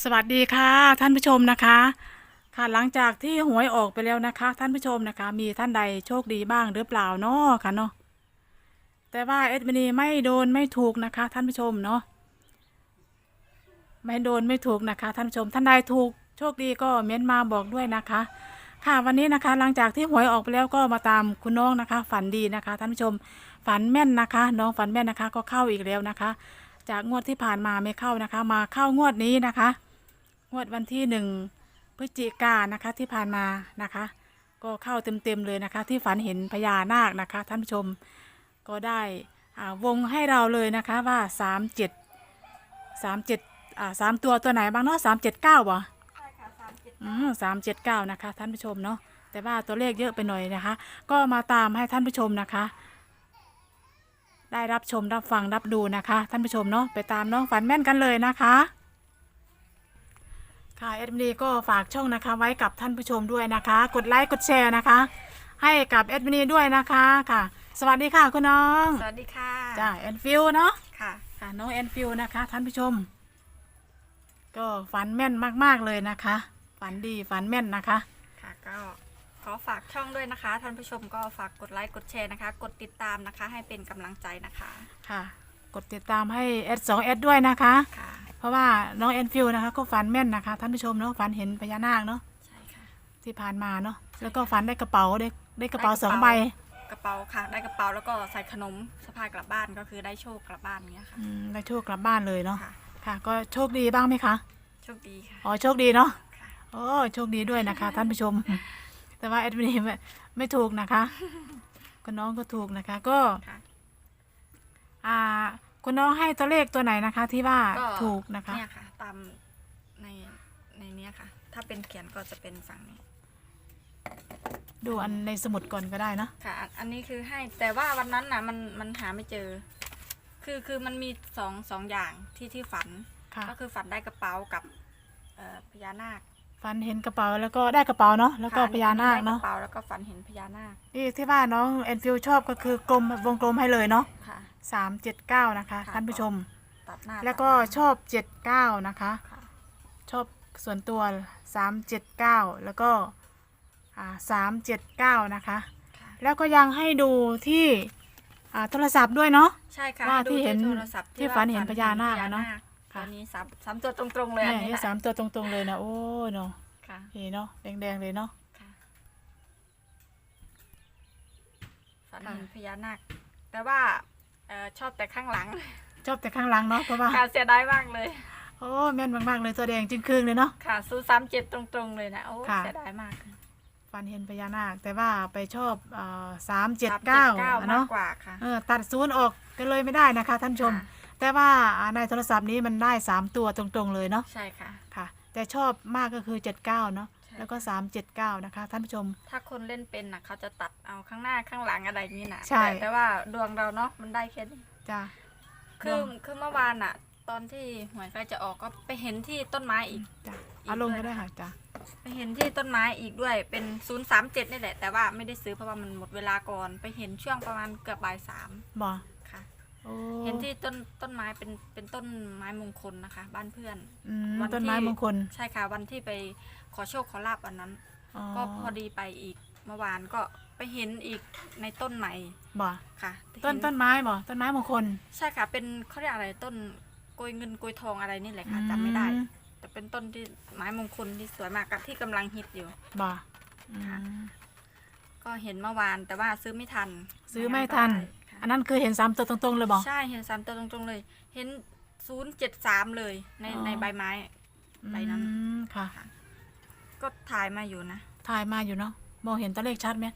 สวัสดีค่ะ ท่านผู้ชมนะคะ ค่ะหลังจากที่หวยออกไปแล้วนะคะ ท่านผู้ชมนะคะ มีท่านใดโชคดีบ้างหรือเปล่าเนาะค่ะเนาะแต่ว่าเอ็ดมินีไม่โดนไม่ถูกนะคะ ท่านผู้ชมเนาะไม่โดนไม่ถูกนะคะ ท่านผู้ชม ท่านใดถูกโชคดีก็เม้นมาบอกด้วยนะคะ ค่ะวันนี้นะคะ หลังจากที่หวยออกไปแล้วก็มาตามคุณน้องนะคะ ฝันดีนะคะ ท่านผู้ชมฝันแม่นนะคะ น้องฝันแม่นนะคะ ก็เข้าอีกแล้วนะคะ จากงวดที่ผ่านมาไม่เข้านะคะ มาเข้างวดนี้นะคะ งวดวันที่หนึ่งพฤศจิกายนนะคะที่ผ่านมานะคะ ก็เข้าเต็มๆเลยนะคะ ที่ฝันเห็นพญานาคนะคะ ท่านผู้ชมก็ได้อ่าวงให้เราเลยนะคะว่าสามเจ็ดสามเจ็ดอ่าสามตัวตัวไหนบ้างเนาะสามเจ็ดเก้าบ่ใช่ค่ะสามเจ็ดอืมสามเจ็ดเก้านะคะ ท่านผู้ชมเนาะแต่ว่าตัวเลขเยอะไปหน่อยนะคะ ก็มาตามให้ท่านผู้ชมนะคะ ได้รับชมรับฟังรับดูนะคะ ท่านผู้ชมเนาะไปตามน้องฝันแม่นกันเลยนะคะ ค่ะเอ็ดมินีก็ฝากช่องนะคะไว้กับท่านผู้ชมด้วยนะคะ กดไลค์กดแชร์นะคะ ให้กับเอ็ดมินีด้วยนะคะค่ะ สวัสดีค่ะคุณน้องสวัสดีค่ะจ้าแอนฟิลเนาะค่ะ ค่ะน้องแอนฟิลนะคะ ท่านผู้ชม ก็ฝันแม่นมาก ๆเลยนะคะ ฝันดีฝันแม่นนะคะ ค่ะก็ขอฝากช่องด้วยนะคะ ท่านผู้ชมก็ฝากกดไลค์กดแชร์นะคะ กดติดตามนะคะ ให้เป็นกำลังใจนะคะ ค่ะ กดติดตามให้เอสสองเอสด้วยนะคะ ค่ะ เพราะว่าน้องแอนฟิลนะคะก็ฝันแม่นนะคะท่านผู้ชมเนาะฝันเห็นพญานาคเนาะใช่ค่ะ ที่ผ่านมาเนาะแล้วก็ฝันได้กระเป๋าได้ได้กระเป๋าสองใบกระเป๋าค่ะ ได้กระเป๋าแล้วก็ใส่ขนมสะพายกลับบ้านก็คือได้โชคกลับบ้านเนี้ยค่ะ อืมได้โชคกลับบ้านเลยเนาะค่ะ ค่ะ ก็โชคดีบ้างไหมคะโชคดีค่ะ อ๋อโชคดีเนาะค่ะ โอ้โชคดีด้วยนะคะ ท่านผู้ชม แต่ว่าแอดมินไม่ไม่ถูกนะคะคุณน้องก็ถูกนะคะ ก็ ค่ะ อ่า คุณน้องให้ตัวเลขตัวไหนนะคะ ที่ว่าก็ถูกนะคะ เนี่ยค่ะ ตามในในเนี้ยค่ะ ถ้าเป็นเขียนก็จะเป็นฝั่งนี้ดูอันในสมุดก่อนก็ได้เนอะค่ะอันอันนี้คือให้แต่ว่าวันนั้นน่ะมันมันหาไม่เจอ คือคือมันมีสองสองอย่างที่ที่ฝัน ค่ะก็คือฝันได้กระเป๋ากับเอ่อพญานาคฟันเห็นกระเป๋าแล้วก็ได้กระเป๋าเนาะแล้วก็ค่ะพญานาคได้กเนาะระเป๋าแล้วก็ฝันเห็นพญานาคนี่ที่ว่าน้องแอนฟิลชอบก็คือกลมวงกลมให้เลยเนาะค่ะ สามเจ็ดเก้านะคะค่ะ ท่านผู้ชม ตัดหน้าแล้วก็ตัดหลังชอบเจ็ดเก้านะคะ ค่ะชอบส่วนตัวสามเจ็ดเก้าแล้วก็อ่าสามเจ็ดเก้านะคะ ค่ะ แล้วก็ยังให้ดูที่อ่าโทรศัพท์ด้วยเนาะ ใช่ค่ะว่าดูที่เห็นโทรศัพท์ที่ว่าฝันเห็นพญานาคอะเนอะพญค่ะ ตัวนี้สามสามตัวตรงๆเลยอันเนี่ยนี้ให้แหละสามตัวตรงๆเลยนะ โอ้เนาะค่ะนี่เนาะแดงๆเลยเนาะ ค่ะฝันเห็นพญานาคแต่ว่าเอ่อชอบแต่ข้างหลังชอบแต่ข้างหลังเนาะเพราะว่าค่ะเสียดายมากเลย โอ้แม่นมากๆเลยตัวแดงจึงครึ่งเลยเนาะ ค่ะซูสามเจ็ดตรงๆเลยนะโอ้ค่ะ เสียดายมากฝันเห็นพญานาค แต่ว่าไปชอบสามเจ็ดเก้า379เนาะมากกว่าค่ะ เออตัดศูนย์ออกก็เลยไม่ได้นะคะท่านผู้ชม ค่ะ แต่ว่าอ่าในโทรศัพท์นี้มันได้สามตัวตรงๆเลยเนาะ ใช่ค่ะ ค่ะแต่ชอบมากก็คือเจ็ดเก้าเนาะใช่ แล้วก็สามเจ็ดเก้านะคะ ท่านผู้ชม ถ้าคนเล่นเป็นนะเขาจะตัดเอาข้างหน้าข้างหลังอะไรอย่างนี้นะใช่ แต่แต่ว่าดวงเราเนาะมันได้แค่นี้จ้าคือดวง คือเมื่อวานอะตอนที่หวยใกล้จะออกก็ไปเห็นที่ต้นไม้อีก จ้าอีกเอาลงด้วยก็ได้ค่ะจ้าไปเห็นที่ต้นไม้อีกด้วยเป็นศูนย์สามเจ็ดนี่แหละ แต่ว่าไม่ได้ซื้อเพราะว่ามันหมดเวลาก่อน ไปเห็นช่วงประมาณเกือบบ่ายสามบอค่ะ โอ้เห็นที่ต้นต้นไม้เป็นเป็นต้นไม้มงคลนะคะ บ้านเพื่อน อืมวันที่ ต้นไม้มงคล ใช่ค่ะ วันที่ไป ขอโชคขอลาบวันนั้นอ๋อก็พอดีไปอีกเมื่อวานก็ไปเห็นอีกในต้นใหม่บอค่ะต้นเห็ต้นไม้บอต้นไม้มงคลใช่ค่ะ เป็นเขาเรียกอะไรต้นโกยเงินโกยทองอะไรนี่แหละค่ะจำไม่ได้อืมแต่เป็นต้นที่ไม้มงคลที่สวยมากกับที่กำลังฮิตอยู่บออืมค่ะก็เห็นเมื่อวานแต่ว่าซื้อไม่ทัน ซื้อไม่ทันงั้ก็อันได้นั้นคือเห็นสามตัวตรงๆเลยบอค่ะใช่เห็นสามตัวตรงๆเลย เห็นศูนย์เจ็ดสามเลยในอ๋อในใบไม้ใบนั้นอืมค่ะ ก็ถ่ายมาอยู่นะ ถ่ายมาอยู่เนาะมองเห็นตัวเลขชัดไหม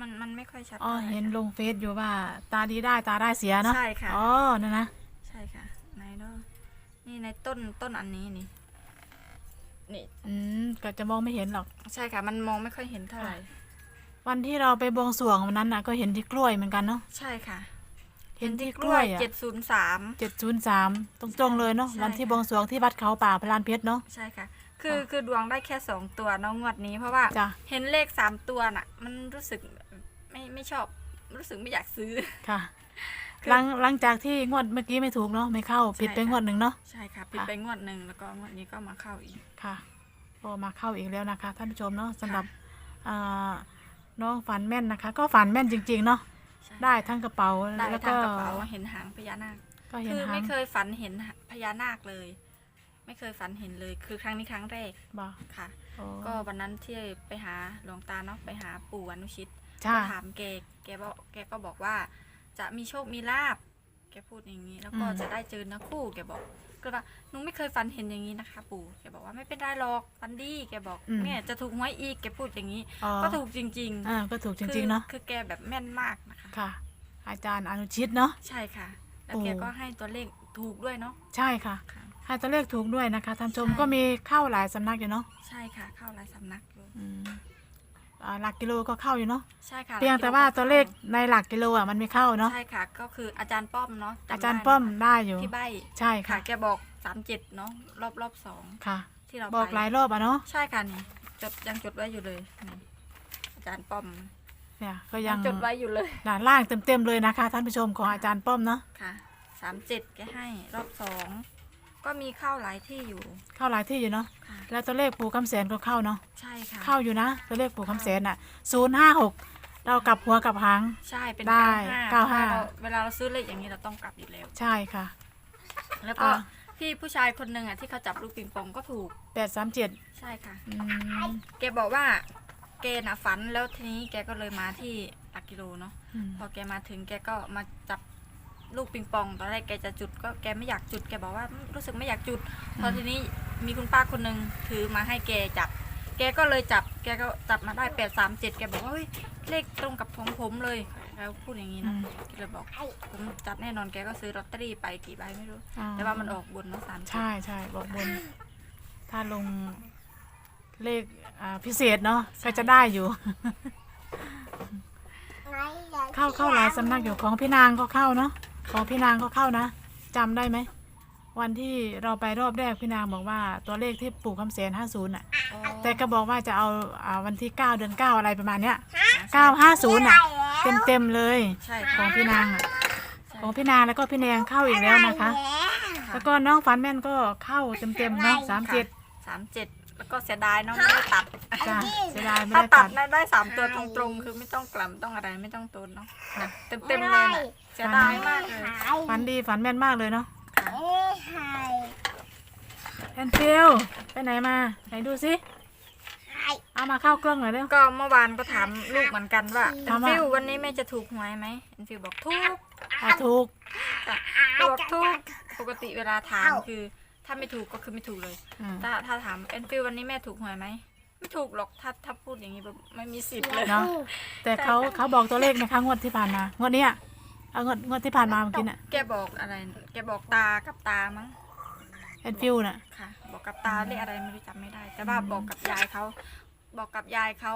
มันมันไม่ค่อยชัดอ๋อท่าไร่เห็นลงเฟซอยู่ว่า ตาดีได้ตาได้เสียเนาะใช่ค่ะอ๋อนั่นนะใช่ค่ะไหนเนาะนี่ในต้นต้นอันนี้นี่นี่อืมก็จะมองไม่เห็นหรอก ใช่ค่ะ มันมองไม่ค่อยเห็นเท่าไหร่วันที่เราไปบวงสรวงวันนั้นน่ะ ก็เห็นที่กล้วยเหมือนกันเนาะใช่ค่ะ เห็นที่กล้วยอะเจ็ดศูนย์สามเจ็ดศูนย์สามตรงๆเลยเนาะใช่วันที่ค่ะบวงสรวงที่วัดเขาป่าพลานเพชรเนาะใช่ค่ะ คือค่ะคือดวงได้แค่สองตัวเน้องงวดนี้เพราะว่าจ้ะ เห็นเลขสามตัวน่ะ มันรู้สึกไม่ไม่ชอบรู้สึกไม่อยากซื้อ ค่ะหลังหลังจากที่งวดเมื่อกี้ไม่ถูกเนาะไม่เข้าผิดไปใช่ค่ะ งวดหนึ่งเนาะ ใช่ค่ะผิดค่ะ ไปงวดหนึ่งแล้วก็งวดนี้ก็มาเข้าอีก ค่ะก็มาเข้าอีกแล้วนะคะ ท่านผู้ชมเนาะสำหรับอ่าน้องฝันแม่นนะคะ ก็ฝันแม่นจริง ๆ เนาะใช่ได้ทั้งกระเป๋าได้แล้วทาก็งกระเป๋าเห็นหางพญานาค ก็เห็นคือหางไม่เคยฝันเห็นพญานาคเลย ไม่เคยฝันเห็นเลย คือครั้งนี้ครั้งแรกบ่ค่ะโอ้ก็วันนั้นที่ไปหาหลวงตาเนาะไปหาปู่อนุชิตจ้า ก็ถามแกแกบอกแกก็บอกว่า จะมีโชคมีลาบแกพูดอย่างนี้ แล้วก็จะได้เจอเนื้อคู่แกบอกก็ว่าหนูไม่เคยฝันเห็นอย่างนี้นะคะ ปู่แกบอกว่าไม่เป็นไรหรอกฝันดีแกบอกเนี่ยจะถูกหวยอีกแกพูดอย่างนี้ อ๋อก็ถูกจริงอ่าก็ถูกๆจริง ๆ เนาะคือคือแกแบบแม่นมากนะคะ ค่ะ อาจารย์อนุชิตเนาะ ใช่ค่ะ แล้วโอ้แกก็ให้ตัวเลขถูกด้วยเนาะใช่ค่ะ ค่ะ ให้ตัวเลขถูกด้วยนะคะท่านผู้ชมใช่ ก็มีเข้าหลายสำนักอยู่เนาะใช่ค่ะ เข้าหลายสำนักอยู่อืมอ่าหลักกิโลก็เข้าอยู่เนาะใช่ค่ะเพียงแต่ว่าตัวเลขในหลักกิโลอะมันไม่เข้าเนาะใช่ค่ะ ก็คืออาจารย์ป้อมเนาะจำอาจารย์ได้ป้อมนะคะได้อยู่ ที่ใบใช่ค่ะค่ะแกบอกสามเจ็ดเนาะรอบรอบสองค่ะ ที่เราบอกไปหลายรอบอะเนาะใช่ค่ะนี่จดยังจดไว้อยู่เลยนี่อาจารย์ป้อมเนี่ยก็ยังจดไว้อยู่เลยด่านล่างเต็มๆเลยนะคะ ท่านผู้ชมของอาจารย์ป้อมเนาะค่ะสามเจ็ดแกให้รอบสอง ก็มีเข้าหลายที่อยู่ เข้าหลายที่อยู่เนาะค่ะ แล้วตัวเลขปู่คำแสนก็เข้าเนาะใช่ค่ะ เข้าอยู่นะ ตัวเลขปู่คำแสนอะศูนย์ห้าหกเรากลับหัวกลับหาง ใช่เป็นได้เก้าห้าเก้าห้าเพระว่เวลาเราซื้อเลขอย่างนี้เราต้องกลับอยู่แล้ว ใช่ค่ะ แล้วก็อะ พี่ผู้ชายคนหนึ่งอะที่เขาจับลูกปิงปองก็ถูกแปดสามเจ็ดใช่ค่ะอืมแกบอกว่าแกน่ะฝันแล้วทีนี้แกก็เลยมาที่หลักกิโลเนาะอืมพอแกมาถึงแกก็มาจับ ลูกปิงปอง ตอนแรกแกจะจุดก็แกไม่อยากจุดแกบอกว่ารู้สึกไม่อยากจุดพอทีนี้มีคุณป้าคนหนึ่งถือมาให้แกจับ แกก็เลยจับ แกก็จับมาได้แปดสามเจ็ดแกบอกว่าเฮ้ยเลขตรงกับของผมเลยแล้วพูดอย่างนี้อืนะมแกเลยบอกผมจัดแน่นอนแกก็ซื้อลอตเตอรี่ไปกี่ใบไม่รู้ อ่แต่ว่ามันออกบนเนาะสามใช่ใช่บอกบน ถ้าลงเลขอ่าพิเศษเนาะก็จะได้อยู่ เข้าเข้าหลายสำนักอยู่ของพี่นางก็เข้าเนาะ ของพี่นางก็เข้านะจำได้ไหม วันที่เราไปรอบแรกพี่นางบอกว่าตัวเลขที่ปู่คำแสนห้าศูนย์อะ อ๋อแต่ก็บอกว่าจะเอาอ่าวันที่เก้าเดือนเก้าอะไรประมาณเนี้ยเก้าห้าศูนย์อะเต็มเต็มๆเลยใช่ขค่ะองพี่นางอะใช่ของพี่นางแล้วก็พี่แนงเข้าอีกแล้วนะคะ แล้วก็น้องฝันแม่นก็เข้าเต็มเต็มๆเนาะสามเจ็ดสามเจ็ด แล้วก็เสียดายเนาะไม่ได้ตัด จ้าเสียดายไม่ถ้าได้ตัตัดดได้ได้สามตัวตรงๆ คือไม่ต้องกล่ำต้องอะไรไม่ต้องตูนเนาะเต็มเต็มๆเลยนะเสียดายมากเลยฝันดีฝันแม่นมากเลยเนาะค่ะแอนฟิลไปไหนมาไหนดูสิเอามาเข้ากล้องหน่อยเร็ว ก็เมื่อวานก็ถามลูกเหมือนกันว่าเอ็ถามนว่า ฟิววันนี้แม่จะถูกหวยไหมเอ็นฟิวบอกถูกอะถูก ค่ะก็บอกถูกปกติเวลาถามคือ ถ้าไม่ถูกก็คือไม่ถูกเลย อืม ถ้าถ้าถามเอ็นฟิววันนี้แม่ถูกหวยไหมไม่ถูกหรอกถ้าถ้าพูดอย่างนี้แบบไม่มีสิทธิ์เลย เนาะแต่เขาเขาบอกตัวเลขนะคะงวดที่ผ่านมางวดเนี้ยเอางวดงวดที่ผ่านมาเมื่อกี้น่ะแกบอกอะไร แกบอกตากับตามั้งแอนฟิลน่ะ ค่ะ บอกกับตาเลขอะไรไม่รู้จำไม่ได้ แต่ว่าบอกกับยายเขาบอกกับยายเขา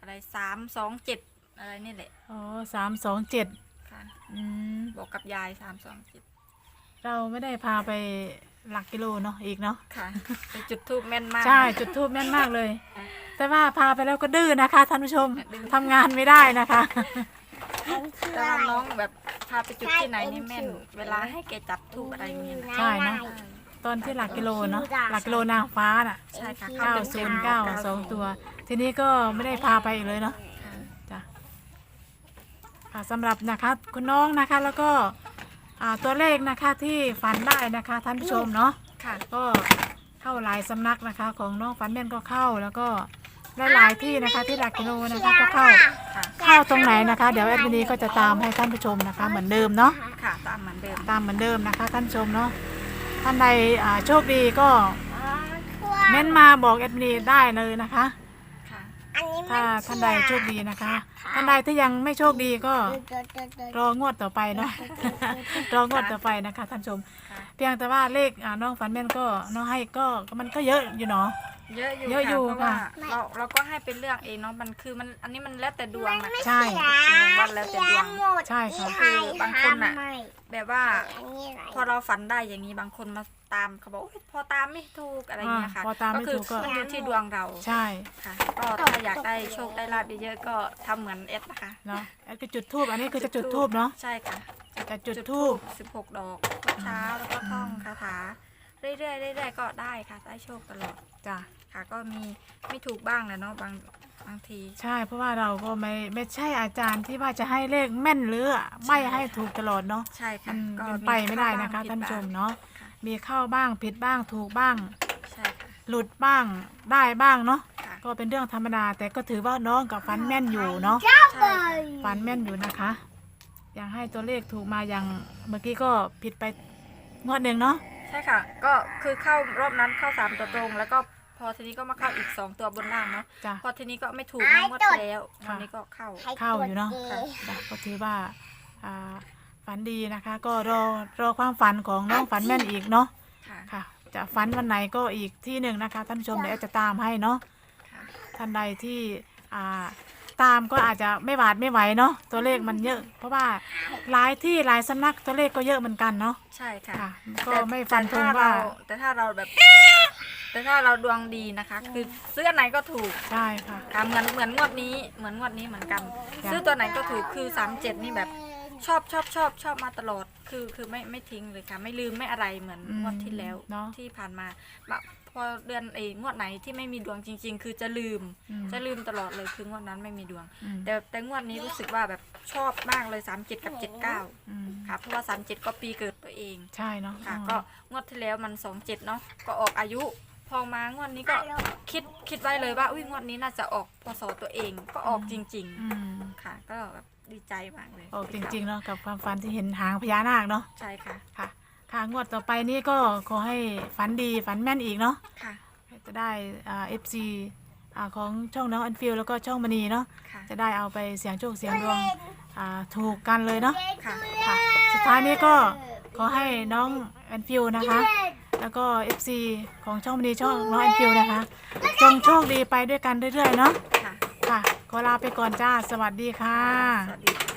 อะไรสามสองเจ็ดอะไรนี่แหละอ๋อสามสองเจ็ดค่ะอืมบอกกับยายสามสองเจ็ดเราไม่ได้พาไปหลักกิโลเนาะอีกเนาะค่ะไปจุดทูบแม่นมากใช่จุดทูบแม่นมากเลย แต่ว่าพาไปแล้วก็ดื้อนะคะท่านผู้ชมดื้อทำงานไม่ได้นะคะแต่ว่าน้องแบบพาไปจุดที่ไหนนี่แม่น เวลาให้แกจับทูบอะไรอย่างเงี้ยนะใช่เนอะตอนที่หลักกิโลเนาะหลักกิโลนางฟ้าน่ะใช่ค่ะเก้าต็มๆศูนย์เก้าสองตัว ทีนี้ก็ไม่ได้พาไปอีกเลยเนาะค่ะจ้ะค่ะสำหรับนะคะคุณน้องนะคะแล้วก็ อ่าตัวเลขนะคะที่ฝันได้นะคะท่านผู้ชมเนาะค่ะ ก็เข้าหลายสำนักนะคะ ของน้องฝันแม่นก็เข้าแล้วก็หลายๆที่นะคะที่หลักกิโลนะคะก็เข้าค่ะ เข้าตรงไหนนะคะ เดี๋ยวแอดมินีก็จะตามให้ท่านผู้ชมนะคะ เหมือนเดิมเนาะ ค่ะ ตามเหมือนเดิม ตามเหมือนเดิมนะคะ ท่านผู้ชมเนาะท่านใดอ่าโชคดีก็เม้นมาบอกแอดมินีได้เลยนะคะค่ะ ถ้าท่านใดโชคดีนะคะ ท่านใดที่ยังไม่โชคดีก็รองวดต่อไปเนาะ รองวดต่อไปนะคะท่านผู้ชมค่ะเพียงแต่ว่าเลขอ่าน้องฝันแม่นก็น้องให้ก็มันก็เยอะอยู่เนาะ เยอะอยู่เยอะอยู่ค่ะเพราะว่าค่ะเราเราก็ให้เป็นเรื่องเองเนาะมันคือมันอันนี้มันแล้วแต่ดวงนะใช่วันแล้วแต่ดวง ใช่ค่ะ คือบางคนน่ะ แบบว่าอันนี้อะไรพอเราฝันได้อย่างนี้บางคนมา ตามเขาบอกโอ๊ยพอตามไม่ถูกอะไรอย่างเงี้ยค่ะอ่าพอตามไม่ถูกก็คือมันอยู่ที่ดวงเราใช่ค่ะ ก็ถ้าอยากได้โชคได้ลาบเยอะๆก็ทำเหมือนเอสนะคะเนาะแอดก็จุดทูบอันนี้คือจะจุดทูบเนาะใช่ค่ะจุดจะจุดธูปสิบหกดอกทุกเช้าแล้วก็ท่องคาถาเรื่อยๆเรื่อยๆก็ได้ค่ะได้โชคตลอดจ้ะค่ะก็มีไม่ถูกบ้างแหละเนาะบางบางที ใช่เพราะว่าเราก็ไม่ไม่ใช่อาจารย์ที่ว่าจะให้เลขแม่นหรือไม่ให้ถูกตลอดเนาะใช่ค่ะมันก็เป็นไปไม่ได้เข้านะคะบ้งท่านผู้ชมผิดบ้งเนาะค่ะ มีเข้าบ้างผิดบ้างถูกบ้าง ใช่ค่ะ หลุดบ้างได้บ้างเนาะค่ะ ก็เป็นเรื่องธรรมดา แต่ก็ถือว่าน้องกับฟันแม่นอยู่เนาะ ใช่ค่ะฟันแม่นอยู่นะคะ ยังให้ตัวเลขถูกมาอย่างเมื่อกี้ก็ผิดไปงวดหนึ่งเนาะ ใช่ค่ะ ก็คือเข้ารอบนั้นเข้าสามตัวตรง แล้วก็พอทีนี้ก็มาเข้าอีกสองตัวบนล่างเนาะ จ้ะ พอทีนี้ก็ไม่ถูกนะงวดที่แล้วค่ะ วันนี้ก็เข้า เข้าอยู่เนาะ ค่ะ จ้ะก็ถือว่าอ่า ฝันดีนะคะ ก็รอรอความฝันของน้องฝันแม่นอีกเนาะค่ะค่ะ จะฝันวันไหนก็อีกที่หนึ่งนะคะ ท่านผู้ชมเดี๋ยวจะตามให้เนาะค่ะท่านใดที่อ่าตามก็อาจจะไม่หวาดไม่ไหวเนาะตัวเลขมันเยอะ เพราะว่าหลายที่หลายสำนักตัวเลขก็เยอะเหมือนกันเนาะใช่ค่ะ ค่ะก็แต่ไม่ฟันธงแต่ถ้ว่า เรแต่ถ้าเราแบบ แต่ถ้าเราดวงดีนะคะ คือซื้ออันไหนก็ถูกใช่ค่ะ ค่ะเหมือนเหมือนงวดนี้เหมือนงวดนี้เหมือนกัน จ้ะ ซื้อตัวไหนก็ถูกคือสามเจ็ดนี่แบบ ชอบชอบชอบชอบมาตลอด คือคือไม่ไม่ทิ้งเลยค่ะ ไม่ลืมไม่อะไรเหมือนงวดที่แล้วเนาะที่ผ่านมาแบบพอเดือนเองวดไหนที่ไม่มีดวงจริง ๆ คือจะลืม อืมจะลืมตลอดเลยคืองวดนั้นไม่มีดวง อืมแต่แต่งวดนี้รู้สึกว่าแบบชอบมากเลย3 7กับ79อืมค่ะเพราะว่า3 7ก็ปีเกิดตัวเอง ใช่เนาะค่ะอืมก็งวดที่แล้วมัน2 7เนาะก็ออกอายุพอมางวดนี้ก็คิดคิดไว้เลยว่าอุ้ยงวดนี้น่าจะออกพศตัวเองก็ออกจริง อืมๆ ค่ะ ก็แบบ ดีใจมากเลยออกจริงๆเนาะกับความฝันที่เห็นหางพญานาคเนาะใช่ค่ะค่ะ ค่ะงวดต่อไปนี่ก็ขอให้ฝันดีฝันแม่นอีกเนาะค่ะ จะได้อ่าเอฟซีอ่าของช่องน้องอันฟิลแล้วก็ช่องมณีเนาะค่ะจะได้เอาไปเสียงโชคเสียงดวงอ่าถูกกันเลยเนาะค่ะค่ะสุดท้ายนี้ก็ขอให้น้องอันฟิลนะคะ แล้วก็ FC ของช่องมณีช่องน้องอันฟิลนะคะ จงโชคดีไปด้วยกันเรื่อยๆเนาะค่ะค่ะ ขอลาไปก่อนจ้า สวัสดีค่ะ สวัสดีค่ะ